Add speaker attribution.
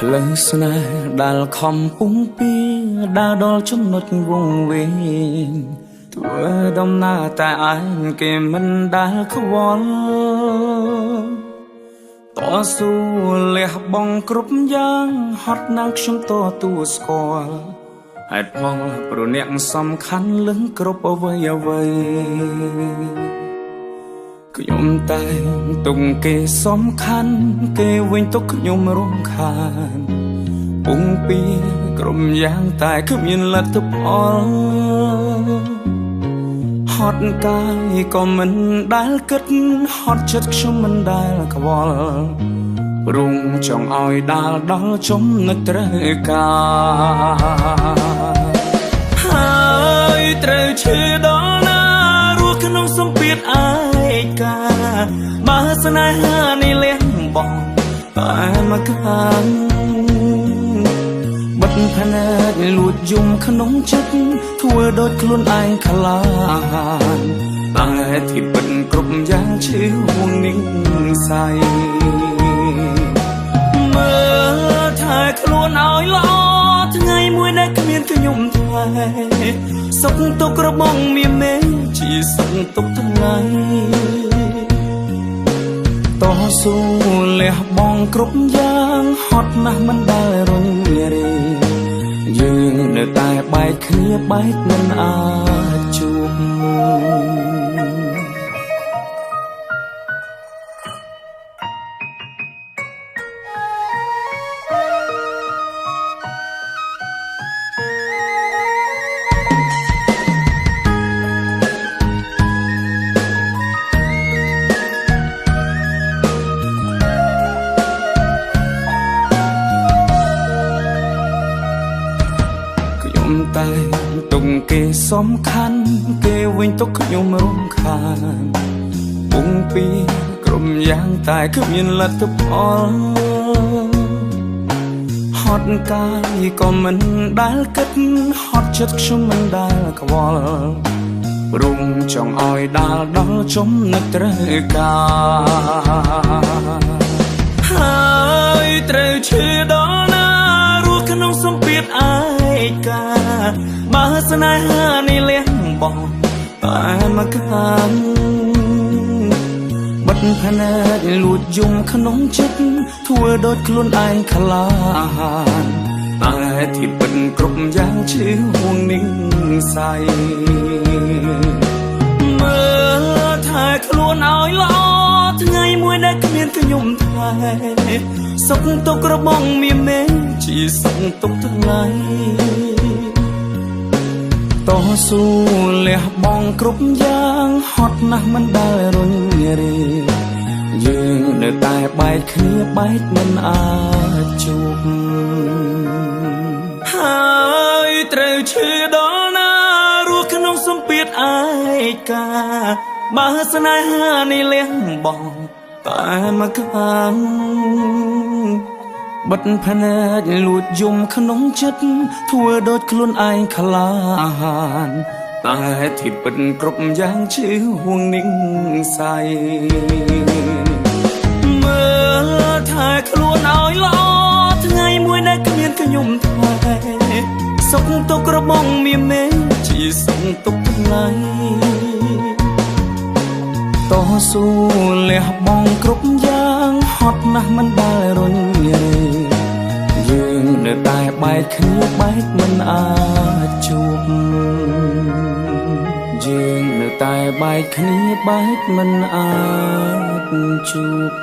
Speaker 1: ស្នេហ៍ដែលខំពុំពីដើរដល់ចំណុចវងវែងធ្វើដំណើរតែឯងគេមិនដែលខ្វល់តស៊ូលះបង់គ្រប់យ៉ាងហត់ណាស់ខ្ញុំតទួស្គាល់ហេតុផលព្រោះអ្នកសំខាន់លឹងគ្រប់អ្វីអ្វី ខ្ញុំតែងទុកគេសំខាន់គេវិញទុកខ្ញុំរំខានពុងពីក្រុមយ៉ាងតែគ្មានលទ្ធផលហត់កាយក៏មិនដែលគិតហត់ចិត្តខ្ញុំមិនដែលខ្វល់រុងចង់ឲ្យដាល់ដល់ចំណុចត្រូវការហើយត្រូវឈឺដល់ណារស់ក្នុងសម្ពាធឯ កាបើស្នេហានេះលះបងតែមកខាងបិទភ្នែកលួចយំក្នុងចិត្តធ្វើដូចខ្លួនឯងខ្លាហានតែទីពិតគ្រប់យ៉ាងឈឺហួងនឹងស័យមើលថែខ្លួនឲ្យល្អថ្ងៃមួយដែលគ្មានខ្ញុំថ្លៃសុខទុក្ខរបស់មានមេ ជាសុខទុក្ខថ្ងៃតស៊ូលះបង់គ្រប់យ៉ាងហត់ណាស់មិនដែលរញរេយើងនៅតែបែកគ្នាបែកមិនអាចជួប តែទុកគេសំខាន់គេវិញទុកខ្ញុំរំខានពុងពីក្រុមយ៉ាងតែគ្មានលទ្ធផលហត់កាយក៏មិនដែលគិតហត់ចិត្តខ្ញុំមិនដែលខ្វល់រុងចង់ឲ្យដាល់ដល់ចំណុចត្រូវការហើយត្រូវឈឺដល់ កាបើស្នេហានេះលះបង់តែមកខាងបិទភ្នែកលួចយំក្នុងចិត្តធ្វើដូចខ្លួនឯងខ្លាហានតែទីពិតគ្រប់យ៉ាងឈឺហួងនឹងស័យមើលថែខ្លួនឲ្យល្អថ្ងៃមួយដែលគ្មានខ្ញុំថ្លៃ សុខទុក្ខរបស់មានមេជាសុខទុក្ខថ្ងៃតស៊ូលះបង់គ្រប់យ៉ាងហត់ណាស់មិនដែលរញរេយើងនៅតែបែកគ្នាបែកមិនអាចជួបហើយត្រូវឈឺដល់ណារស់ក្នុងសម្ពាធឯកាបើស្នេហានេះលះបង់តែមកខាង បិទភ្នែកលួចយំក្នុងចិត្តធ្វើដូចខ្លួនឯងខ្លាហានតែទីពិតគ្រប់យ៉ាងឈឺហួងនឹងស័យមើលថែខ្លួនឲ្យល្អថ្ងៃមួយដែលគ្មានខ្ញុំថ្លៃសុខទុក្ខរបស់មានមេជាសុខទុក្ខថ្ងៃតស៊ូលះបង់គ្រប់យ៉ាង ហត់ណាស់មិនដែលរញរេយើងនៅតែបែកគ្នាបែកមិនអាចជួបយើងនៅតែបែកគ្នាបែកមិនអាចជួប